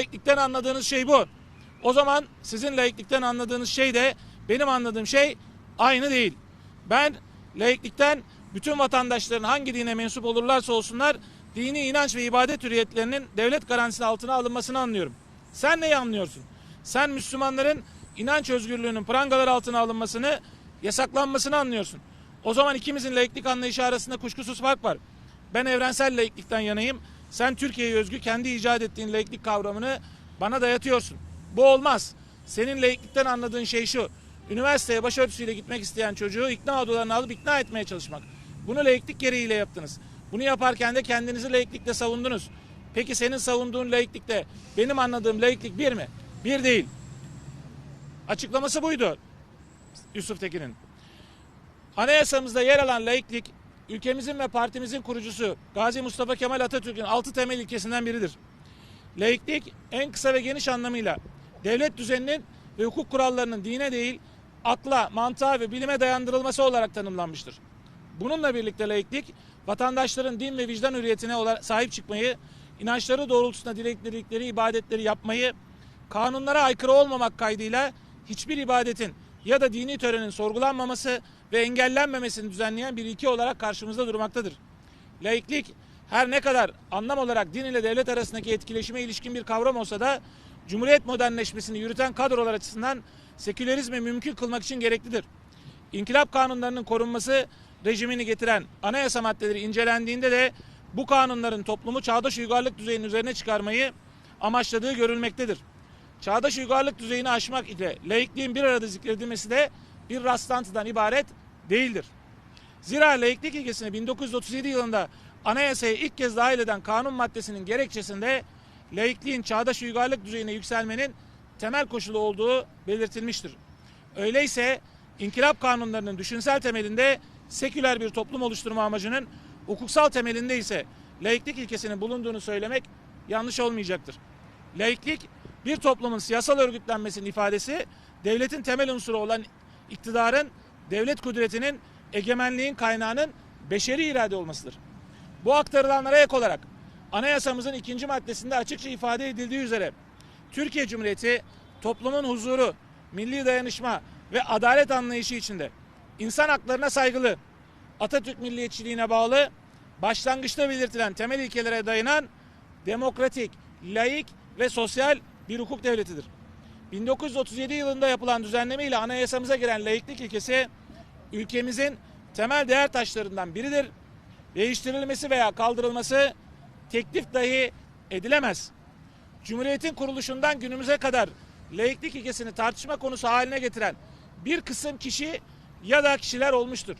laiklikten anladığınız şey bu. O zaman sizin laiklikten anladığınız şey de benim anladığım şey aynı değil. Ben laiklikten bütün vatandaşların hangi dine mensup olurlarsa olsunlar dini inanç ve ibadet hürriyetlerinin devlet garantisi altına alınmasını anlıyorum. Sen neyi anlıyorsun? Sen Müslümanların inanç özgürlüğünün prangalar altına alınmasını, yasaklanmasını anlıyorsun. O zaman ikimizin laiklik anlayışı arasında kuşkusuz fark var. Ben evrensel laiklikten yanayım. Sen Türkiye'ye özgü kendi icat ettiğin laiklik kavramını bana dayatıyorsun. Bu olmaz. Senin laiklikten anladığın şey şu. Üniversiteye başörtüsüyle gitmek isteyen çocuğu ikna odalarına alıp ikna etmeye çalışmak. Bunu laiklik gereğiyle yaptınız. Bunu yaparken de kendinizi laiklikle savundunuz. Peki senin savunduğun laiklikle benim anladığım laiklik bir mi? Bir değil. Açıklaması buydu Yusuf Tekin'in. Anayasamızda yer alan laiklik ülkemizin ve partimizin kurucusu Gazi Mustafa Kemal Atatürk'ün altı temel ilkesinden biridir. Laiklik en kısa ve geniş anlamıyla devlet düzeninin ve hukuk kurallarının dine değil akla, mantığa ve bilime dayandırılması olarak tanımlanmıştır. Bununla birlikte laiklik vatandaşların din ve vicdan hürriyetine sahip çıkmayı, inançları doğrultusunda dilekledikleri ibadetleri yapmayı, kanunlara aykırı olmamak kaydıyla hiçbir ibadetin ya da dini törenin sorgulanmaması ve engellenmemesini düzenleyen bir ilke olarak karşımızda durmaktadır. Laiklik her ne kadar anlam olarak din ile devlet arasındaki etkileşime ilişkin bir kavram olsa da Cumhuriyet modernleşmesini yürüten kadrolar açısından sekülerizmi mümkün kılmak için gereklidir. İnkılap kanunlarının korunması rejimini getiren anayasa maddeleri incelendiğinde de bu kanunların toplumu çağdaş uygarlık düzeyinin üzerine çıkarmayı amaçladığı görülmektedir. Çağdaş uygarlık düzeyini aşmak ile laikliğin bir arada zikredilmesi de bir rastlantıdan ibaret değildir. Zira laiklik ilkesini 1937 yılında anayasaya ilk kez dahil eden kanun maddesinin gerekçesinde laikliğin çağdaş uygarlık düzeyine yükselmenin temel koşulu olduğu belirtilmiştir. Öyleyse inkılap kanunlarının düşünsel temelinde seküler bir toplum oluşturma amacının hukuksal temelinde ise laiklik ilkesinin bulunduğunu söylemek yanlış olmayacaktır. Laiklik bir toplumun siyasal örgütlenmesinin ifadesi devletin temel unsuru olan iktidarın devlet kudretinin egemenliğin kaynağının beşeri irade olmasıdır. Bu aktarılanlara ek olarak anayasamızın ikinci maddesinde açıkça ifade edildiği üzere Türkiye Cumhuriyeti toplumun huzuru, milli dayanışma ve adalet anlayışı içinde insan haklarına saygılı, Atatürk milliyetçiliğine bağlı, başlangıçta belirtilen temel ilkelere dayanan demokratik, laik ve sosyal bir hukuk devletidir. 1937 yılında yapılan düzenleme ile anayasamıza giren laiklik ilkesi ülkemizin temel değer taşlarından biridir. Değiştirilmesi veya kaldırılması teklif dahi edilemez. Cumhuriyetin kuruluşundan günümüze kadar laiklik ilkesini tartışma konusu haline getiren bir kısım kişi ya da kişiler olmuştur.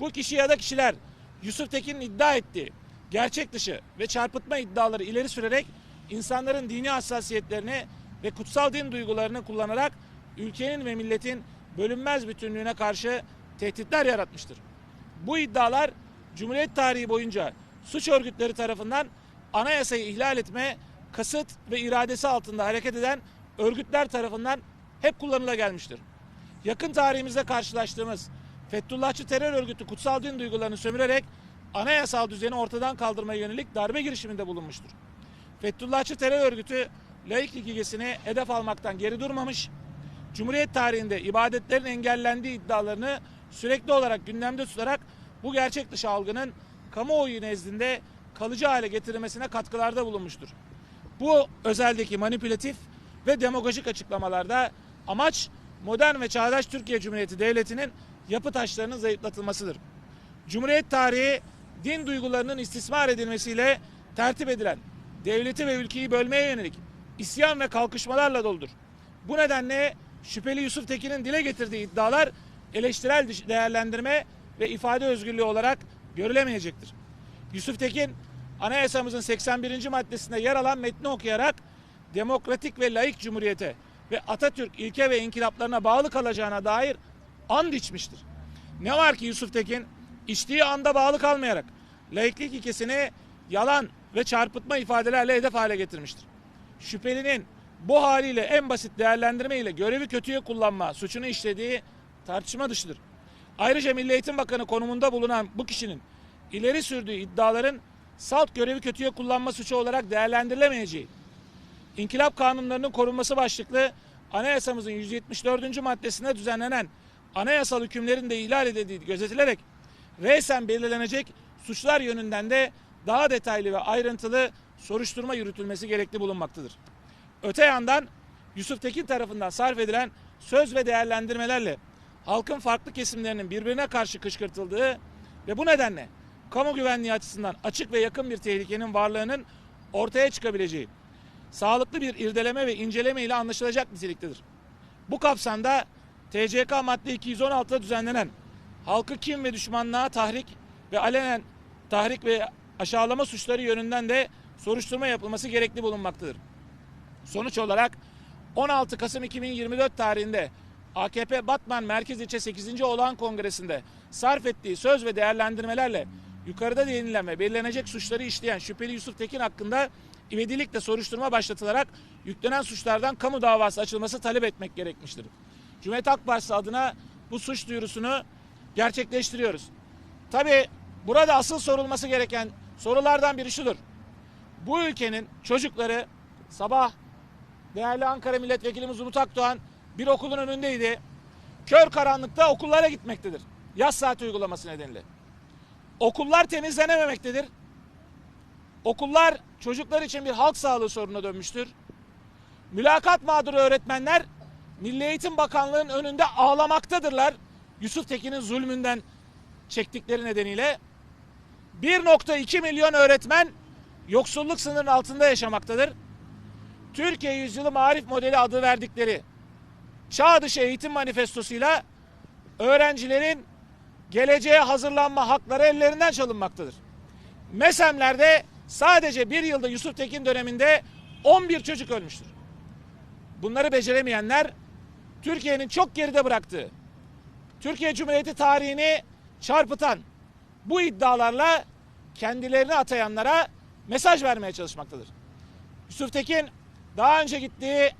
Bu kişi ya da kişiler Yusuf Tekin'in iddia ettiği gerçek dışı ve çarpıtma iddiaları ileri sürerek insanların dini hassasiyetlerini ve kutsal din duygularını kullanarak ülkenin ve milletin bölünmez bütünlüğüne karşı tehditler yaratmıştır. Bu iddialar Cumhuriyet tarihi boyunca suç örgütleri tarafından anayasayı ihlal etme, kasıt ve iradesi altında hareket eden örgütler tarafından hep kullanıla gelmiştir. Yakın tarihimizde karşılaştığımız Fethullahçı terör örgütü kutsal din duygularını sömürerek anayasal düzeni ortadan kaldırmaya yönelik darbe girişiminde bulunmuştur. Fethullahçı terör örgütü laiklik ilgesini hedef almaktan geri durmamış, Cumhuriyet tarihinde ibadetlerin engellendiği iddialarını sürekli olarak gündemde tutarak bu gerçek dışı algının kamuoyu nezdinde kalıcı hale getirilmesine katkılarda bulunmuştur. Bu özeldeki manipülatif ve demagojik açıklamalarda amaç modern ve çağdaş Türkiye Cumhuriyeti Devleti'nin yapı taşlarının zayıflatılmasıdır. Cumhuriyet tarihi din duygularının istismar edilmesiyle tertip edilen devleti ve ülkeyi bölmeye yönelik isyan ve kalkışmalarla doludur. Bu nedenle şüpheli Yusuf Tekin'in dile getirdiği iddialar eleştirel değerlendirme ve ifade özgürlüğü olarak görülemeyecektir. Yusuf Tekin anayasamızın 81. maddesinde yer alan metni okuyarak demokratik ve laik cumhuriyete ve Atatürk ilke ve inkılaplarına bağlı kalacağına dair and içmiştir. Ne var ki Yusuf Tekin içtiği anda bağlı kalmayarak laiklik ilkesini yalan ve çarpıtma ifadelerle hedef hale getirmiştir. Şüphelinin bu haliyle en basit değerlendirme ile görevi kötüye kullanma suçunu işlediği tartışma dışıdır. Ayrıca Milli Eğitim Bakanı konumunda bulunan bu kişinin ileri sürdüğü iddiaların salt görevi kötüye kullanma suçu olarak değerlendirilemeyeceği, İnkılap kanunlarının korunması başlıklı anayasamızın 174. maddesinde düzenlenen anayasal hükümlerin de ihlal edildiği gözetilerek resen belirlenecek suçlar yönünden de daha detaylı ve ayrıntılı soruşturma yürütülmesi gerekli bulunmaktadır. Öte yandan Yusuf Tekin tarafından sarf edilen söz ve değerlendirmelerle halkın farklı kesimlerinin birbirine karşı kışkırtıldığı ve bu nedenle kamu güvenliği açısından açık ve yakın bir tehlikenin varlığının ortaya çıkabileceği sağlıklı bir irdeleme ve inceleme ile anlaşılacak niteliktedir. Bu kapsamda TCK madde 216'da düzenlenen halkı kim ve düşmanlığa tahrik ve alenen tahrik ve aşağılama suçları yönünden de soruşturma yapılması gerekli bulunmaktadır. Sonuç olarak 16 Kasım 2024 tarihinde AKP Batman Merkez İlçe 8. Olağan Kongresi'nde sarf ettiği söz ve değerlendirmelerle yukarıda değinilen ve belirlenecek suçları işleyen şüpheli Yusuf Tekin hakkında ivedilikle soruşturma başlatılarak yüklenen suçlardan kamu davası açılması talep etmek gerekmiştir. Cumhuriyet Halk Partisi adına bu suç duyurusunu gerçekleştiriyoruz. Tabi burada asıl sorulması gereken sorulardan biri şudur. Bu ülkenin çocukları sabah değerli Ankara Milletvekilimiz Umut Akdoğan bir okulun önündeydi. Kör karanlıkta okullara gitmektedir. Yaz saati uygulaması nedeniyle. Okullar temizlenememektedir. Okullar çocuklar için bir halk sağlığı sorununa dönmüştür. Mülakat mağduru öğretmenler Milli Eğitim Bakanlığı'nın önünde ağlamaktadırlar. Yusuf Tekin'in zulmünden çektikleri nedeniyle 1.2 milyon öğretmen yoksulluk sınırının altında yaşamaktadır. Türkiye Yüzyılı Marif Modeli adı verdikleri çağ dışı eğitim manifestosuyla öğrencilerin geleceğe hazırlanma hakları ellerinden çalınmaktadır. MESEM'lerde sadece bir yılda Yusuf Tekin döneminde 11 çocuk ölmüştür. Bunları beceremeyenler Türkiye'nin çok geride bıraktığı, Türkiye Cumhuriyeti tarihini çarpıtan bu iddialarla kendilerini atayanlara mesaj vermeye çalışmaktadır. Yusuf Tekin daha önce gittiği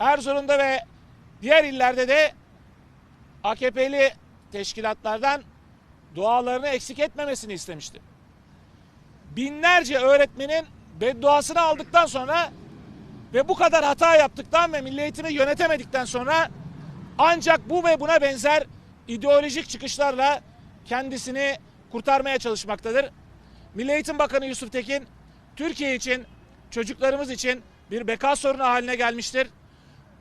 Erzurum'da ve diğer illerde de AKP'li teşkilatlardan dualarını eksik etmemesini istemişti. Binlerce öğretmenin bedduasını aldıktan sonra ve bu kadar hata yaptıktan ve milli eğitimi yönetemedikten sonra ancak bu ve buna benzer ideolojik çıkışlarla kendisini kurtarmaya çalışmaktadır. Milli Eğitim Bakanı Yusuf Tekin Türkiye için, çocuklarımız için bir beka sorunu haline gelmiştir.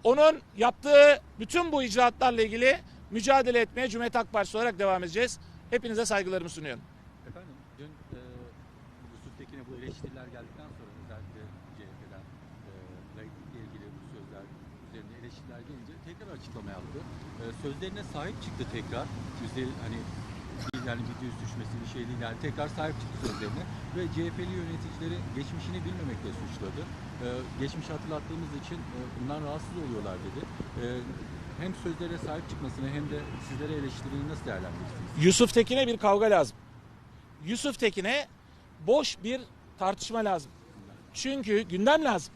Onun yaptığı bütün bu icraatlarla ilgili mücadele etmeye Cumhuriyet Halk Partisi olarak devam edeceğiz. Hepinize saygılarımı sunuyorum. Efendim dün e, Yusuf Tekin'e bu eleştiriler geldikten sonra özellikle CHP'den e, ilgili bu sözler üzerine eleştiriler gelince tekrar açıklama yaptı. E, sözlerine sahip çıktı tekrar. Üzer, hani yani bir düz düşmesi bir şey değil yani tekrar sahip çıktı sözlerine ve CHP'li yöneticileri geçmişini bilmemekle suçladı. E, geçmişi hatırlattığımız için e, bundan rahatsız oluyorlar dedi. E, hem sözlere sahip çıkmasını hem de sizlere eleştiriyi nasıl değerlendirirsiniz? Yusuf Tekin'e bir kavga lazım. Yusuf Tekin'e boş bir tartışma lazım. Çünkü gündem lazım.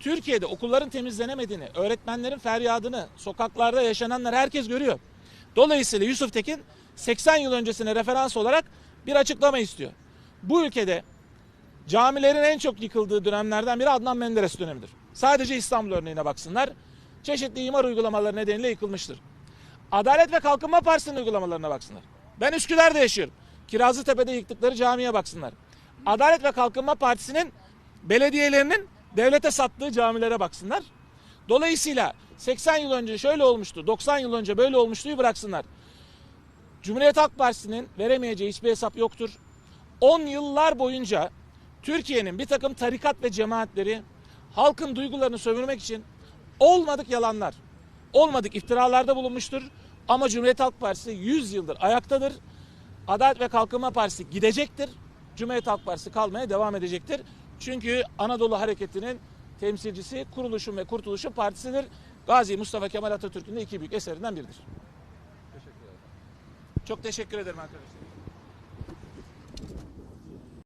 Türkiye'de okulların temizlenemediğini, öğretmenlerin feryadını, sokaklarda yaşananları herkes görüyor. Dolayısıyla Yusuf Tekin 80 yıl öncesine referans olarak bir açıklama istiyor. Bu ülkede camilerin en çok yıkıldığı dönemlerden biri Adnan Menderes dönemidir. Sadece İstanbul örneğine baksınlar. Çeşitli imar uygulamaları nedeniyle yıkılmıştır. Adalet ve Kalkınma Partisi'nin uygulamalarına baksınlar. Ben Üsküdar'da yaşıyorum. Kirazlıtepe'de yıktıkları camiye baksınlar. Adalet ve Kalkınma Partisi'nin belediyelerinin devlete sattığı camilere baksınlar. Dolayısıyla 80 yıl önce şöyle olmuştu, 90 yıl önce böyle olmuştuyu bıraksınlar. Cumhuriyet Halk Partisi'nin veremeyeceği hiçbir hesap yoktur. 10 yıllar boyunca Türkiye'nin bir takım tarikat ve cemaatleri halkın duygularını sömürmek için olmadık yalanlar, olmadık iftiralarda bulunmuştur. Ama Cumhuriyet Halk Partisi 100 yıldır ayaktadır. Adalet ve Kalkınma Partisi gidecektir. Cumhuriyet Halk Partisi kalmaya devam edecektir. Çünkü Anadolu Hareketi'nin temsilcisi Kuruluşun ve Kurtuluşun Partisidir. Gazi Mustafa Kemal Atatürk'ün de iki büyük eserinden biridir. Çok teşekkür ederim arkadaşlar.